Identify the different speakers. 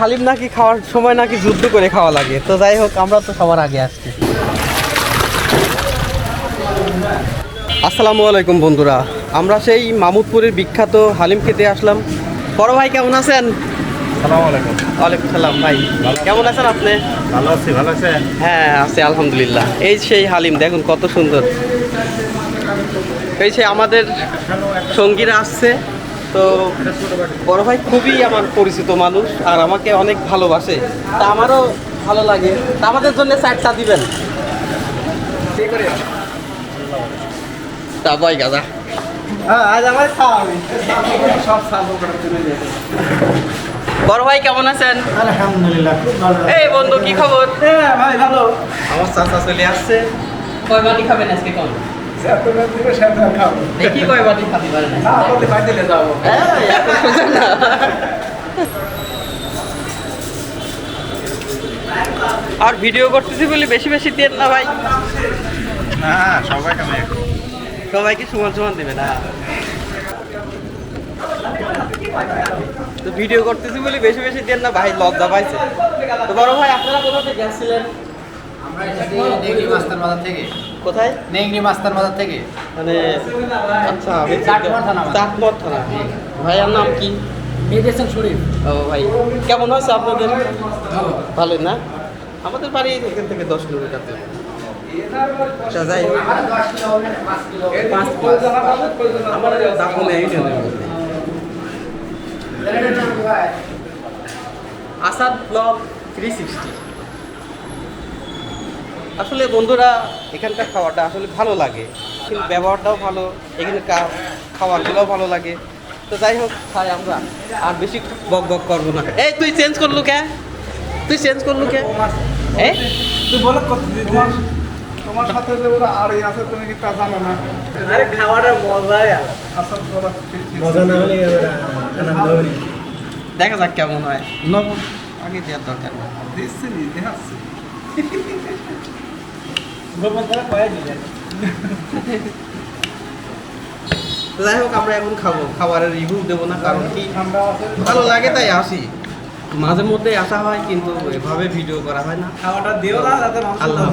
Speaker 1: হালিম নাকি খাওয়ার সময় নাকি যুদ্ধ করে খাওয়া লাগে। তো যাই হোক আমরা তো সবার আগে আসছি। আসসালামু আলাইকুম বন্ধুরা। আমরা সেই মামুদপুরের বিখ্যাত হালিম খেতে আসলাম। বড় ভাই কেমন আছেন? ওয়ালাইকুম সালাম ভাই। কেমন আছেন আপনি?
Speaker 2: ভালো আছি ভালো আছেন?
Speaker 1: হ্যাঁ আছি আলহামদুলিল্লাহ। এই সেই হালিম দেখুন কত সুন্দর। এই সেই আমাদের সঙ্গীরা আসছে। তো বড় ভাই খুবই আমার পরিচিত মানুষ আর আমাকে অনেক ভালোবাসে। তা আমারও ভালো লাগে। তা আমাদের জন্য চারটা দিবেন। তা বই গাদা। আজ আমার বড় ভাই কেমন আছেন?
Speaker 2: আলহামদুলিল্লাহ
Speaker 1: এই বন্ধু কি খবর?
Speaker 2: হ্যাঁ ভাই ভালো।
Speaker 1: আমার চাচা চলে আসছে। কয় বাটি খাবেন আজকে কোন দেখি কয় বাটি খাতে
Speaker 2: যাব।
Speaker 1: আর ভিডিও করতেছি বলে বেশি বেশি দেন না ভাই।
Speaker 2: না সবাই কেমন
Speaker 1: সবাইকে সমান সমান দেবে না। তো ভিডিও করতেছি বলে বেশি বেশি দেন না ভাই লজ্জা পাইছে। তো বড় ভাই আপনারা কোথা থেকে আসছিলেন?
Speaker 3: আমরা এসেছি নেংরি মাস্তার মাথার থেকে।
Speaker 1: কোথায়?
Speaker 3: নেংরি মাস্তার মাথার থেকে।
Speaker 1: মানে আচ্ছা
Speaker 3: চাটমোহর থানা আমাদের।
Speaker 1: চাটমোহর থানা। ভাইয়ার নাম কি?
Speaker 3: মেডিসিন শরীফ।
Speaker 1: ও ভাই। কেমন হয়েছে আপনাদের? ভালোই না? আমাদের বাড়ি এখান থেকে দশ কিলোমিটার দূরে। আচ্ছা যাই দাপনে ইউনিয়নের মধ্যে আসাদ ব্লগ থ্রি সিক্সটি আসলে বন্ধুরা এখানকার খাওয়াটা আসলে ভালো লাগে। কিন্তু ব্যবহারটাও ভালো এখানে কা- খাবারগুলোও ভালো লাগে। তো যাই হোক খাই আমরা আর বেশি বক বক করব না। এই তুই চেঞ্জ করলু কে? তুই চেঞ্জ করলু কে? এই?
Speaker 2: তুই বলে তোমার তোমার সাথে যে ওরা আড়াই আছে তুমি কি তা জানো না?
Speaker 1: আরে খাওয়াটা মজাই
Speaker 2: আসল
Speaker 3: মজা না হলে
Speaker 1: দেখা যাক কেমন হয়। নবম আগে দেওয়ার দরকার। না
Speaker 2: দিচ্ছি
Speaker 1: তো যাই হোক আমরা এখন খাব। খাবারের রিভিউ দেবো না কারণ কি? ভালো লাগে তাই আসি। মাঝে মধ্যে আসা হয় কিন্তু এভাবে ভিডিও করা হয় না।
Speaker 2: খাওয়াটা দিও না
Speaker 1: আল্লাহ